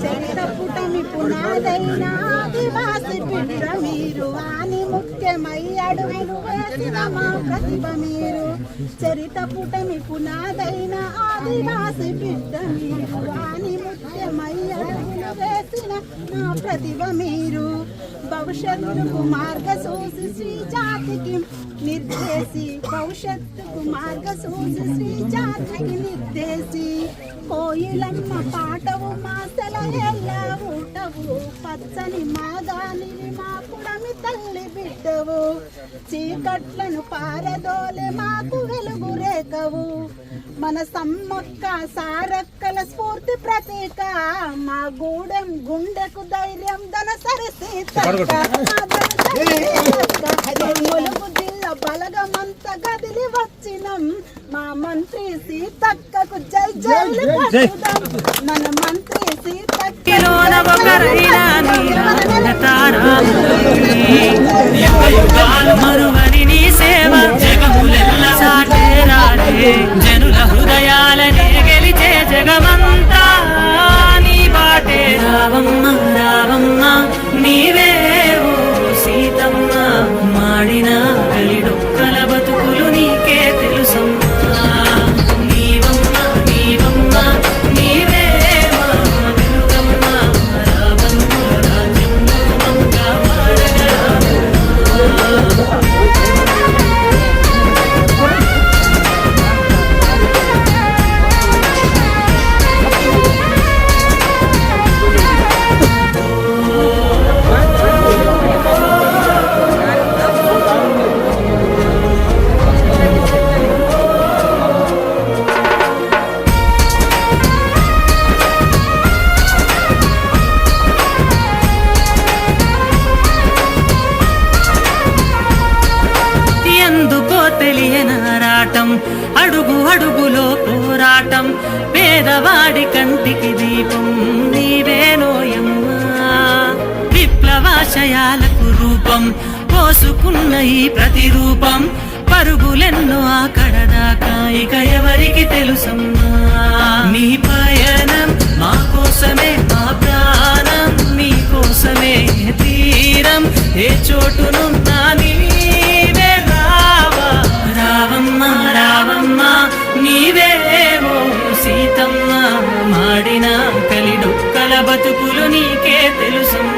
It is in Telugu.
చరిత పుటమి పునాదైన ఆదివాసి బిడ్డ మీరు వాణి ముఖ్యమై అడుగులు వేసిన మా ప్రతిభ మీరు చరిత పుటమి పునాదైన ఆదివాసి బిడ్డ మీరు వాణి ముఖ్యమై వేసిన మా ప్రతిభ మీరు. భవిష్యత్తుకు మార్గసూసి శ్రీ జాతికి నిర్దేశి. భవిష్యత్తుకు మార్గసూసి శ్రీ జాతికి నిర్దేశి. కోయిలమ్మ పాటవు మాసల ఎల్లా ఊటవు. పచ్చని మాగాని మా పుడమి తల్లి బిడ్డవు. చీకట్లను పారదోలే మాకు వెలుగురే మన సమ్మక్క సారక్కల స్ఫూర్తి ప్రతీక. మా గూడెం గుండెకు ధైర్యం ధన సరసీత ములుగు జిల్లా బలగమంత గదిలి వచ్చినం. మా మంత్రి సీతక్కకు జై జైలు పట్టుదాం. మన మంత్రి తారామణి. మరువని నీ సేవ. జగములెల్ల సాటేరాడే జనుల హృదయాలనే అడుగు అడుగులో పోరాటం పేదవాడి కంటికి దీపం నీవేనోయమ్మా విప్లవాశయాలకు రూపం పోసుకున్న ఈ ప్రతిరూపం పరుగులెన్నో అక్కడ దాకా ఇక ఎవరికి తెలుసమ్మా. నీ పయనం మా కోసమే మా ప్రాణం నీ కోసమే తీరం ఏ చోటును కలిడొక్కల బతుకులు నీకే తెలుసు.